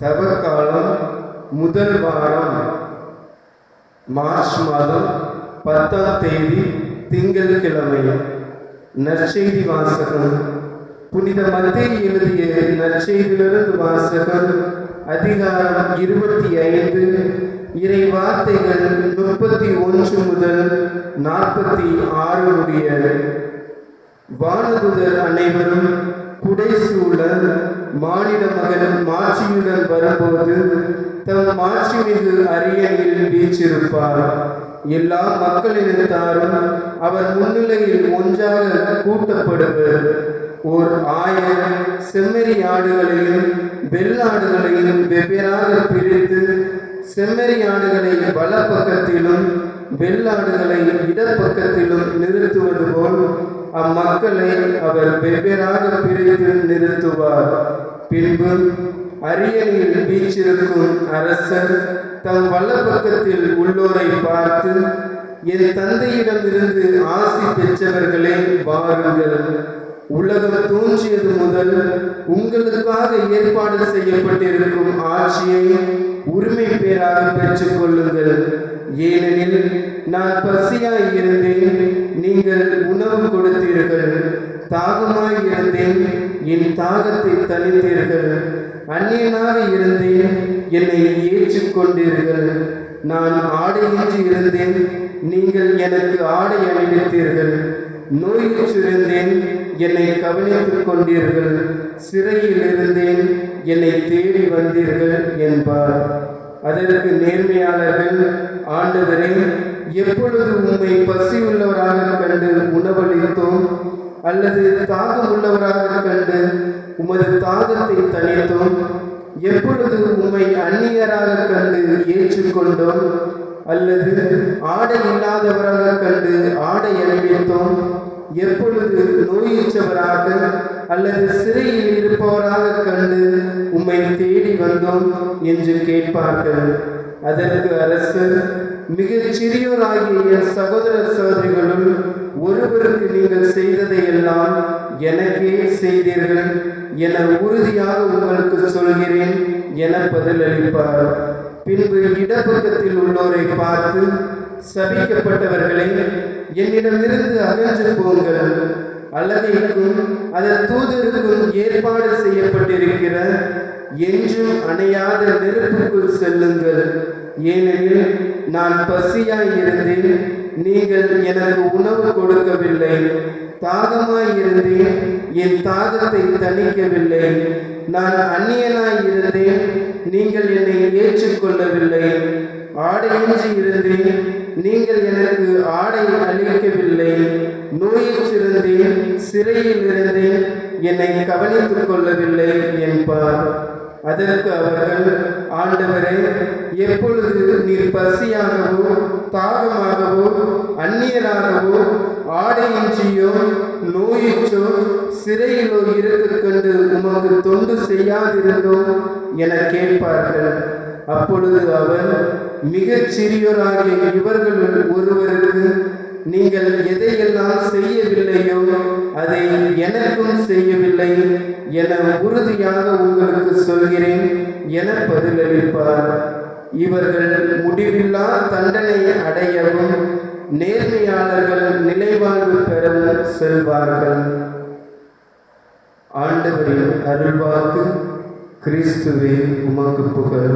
தவக்காலம் முதல் வாரம் மார்ச் மாதம் பத்தாம் தேதி திங்கட்கிழமை நற்செய்தி வாசகம் புனித மத்திய எழுதிய நற்செய்தியிலிருந்து வாசகம் அதிகாரம் இருபத்தி ஐந்து இறை வார்த்தைகள் முப்பத்தி ஒன்று முதல் நாற்பத்தி ஆறு உடைய வானதுதர் அனைவரும் புடைசூழ மானிட மகன் மாட்சியுடன் வரும்போது தம் மாட்சிமிகு அரியணையில் வீச்சிருப்பார் எல்லா மக்களினத்தாரும் அவர் முன்னிலையில் ஒன்றாக கூட்டப்படுவர். ஓர் ஆயர் செம்மறி ஆடுகளையும் வெள்ளாடுகளையும் வெவ்வேறாக பிரித்து செம்மறி ஆடுகளை வலப்பக்கத்திலும் வெள்ளாடுகளை இடப்பக்கத்திலும் நிறுத்துவது போல் அம்மக்களை அவர் வெவ்வேறாக பிரித்து நிறுத்துவார். பின்பு அரியணையில் வீச்சிருக்கும் அரசர் தம் வலப்பக்கத்தில் உள்ளோரை பார்த்து என் தந்தையிடமிருந்து ஆசி பெற்றவர்களே வாருங்கள். உலகம் தோன்றியது முதல் உங்களுக்காக ஏற்பாடு செய்யப்பட்டிருக்கும் ஆட்சியை உரிமை பேராக பெற்றுக் கொள்ளுங்கள். ஏனெனில் நான் பசியாய் இருந்தேன் நீங்கள் உணவு கொடுத்தீர்கள் தாகமாய் இருந்தேன் என் தாகத்தை தணித்தீர்கள் அந்நியனாக இருந்தேன் என்னை ஏற்றுக்கொண்டீர்கள். நான் ஆடையின்றி இருந்தேன் நீங்கள் எனக்கு ஆடை அணிவித்தீர்கள். நோயிற்றிருந்தேன் என்னை கவனித்துக் கொண்டீர்கள். சிறையில் இருந்தேன் என்னை தேடி வந்தீர்கள் என்பார். அதற்கு நேர்மையாளர்கள் ஆண்டவரே எப்பொழுது உண்மை பசி உள்ளவராக கண்டு உணவளித்தோம் அல்லது தாகம் உள்ளவராக கண்டு உமது தாகத்தை தணித்தோம் எப்பொழுது உம்மை அந்நியராக கண்டு ஏற்றுக்கொண்டோம் அல்லது ஆடை இல்லாதவராக கண்டு ஆடை அணிவித்தோம் எப்பொழுது நோயிச்சவராக அல்லது சிறையில் இருப்பவராக கண்டு உம்மை தேடி வந்தோம் என்று கேட்பார்கள். அதற்கு அரசர் மிகச் சிறியோராகிய என் சகோதர சகோதரிகளும் ஒருவருக்கு நீங்கள் செய்ததையெல்லாம் எனக்கே செய்தீர்கள். என உறுதியாக உங்களுக்கு சொல்கிறேன் என பதிலளிப்பார். பின்பு இடப்பக்கத்தில் உள்ளோரை பார்த்து சபிக்கப்பட்டவர்களே என்னிடமிருந்து அகன்று போங்கள். அல்லதைக்கும் அதன் தூதருக்கும் ஏற்பாடு செய்யப்பட்டிருக்கிற என்றும் அணையாத நெருப்புக்குள் செல்லுங்கள். ஏனெனில் நான் பசியாய் இருந்தேன் நீங்கள் எனக்கு உணவு கொடுக்கவில்லை. தாகமாய் இருந்தேன் என் தாகத்தை தணிக்கவில்லை. நான் அந்நியனாய் இருந்தேன் நீங்கள் என்னை ஏற்றுக்கொள்ளவில்லை. ஆடையின்றி இருந்தேன் நீங்கள் எனக்கு ஆடை அளிக்க நோயிற்றிருந்தேன் சிறையில் இருந்தேன் என்னை கவனித்துக் கொள்ளவில்லை என்பார். அதற்கு அவர்கள் ஆண்டவரே எப்பொழுது நீர் பசியாகவோ தாகமாகவோ அந்நியராகவோ ஆடையின்றியோ நோயிற்றோ சிறையிலோ இருக்க கண்டு உமக்கு தொண்டு செய்யாதிருந்தோம் என கேட்பார்கள். அப்பொழுது அவர் மிகச் சிறியோராகிய இவர்கள் ஒருவருக்கு நீங்கள் எதையெல்லாம் செய்யவில்லையோ அதை எனக்கும் செய்யவில்லை என உறுதியாக உங்களுக்கு சொல்கிறேன் என பதிலளிப்பார். இவர்கள் முடிவில்லா தண்டனை அடையவும் நேர்மையாளர்கள் நிலைவாழ்வு பெறவும் செல்வார்கள். ஆண்டவரின் அருள்வாக்கு கிறிஸ்துவே உமக்கு புகழ்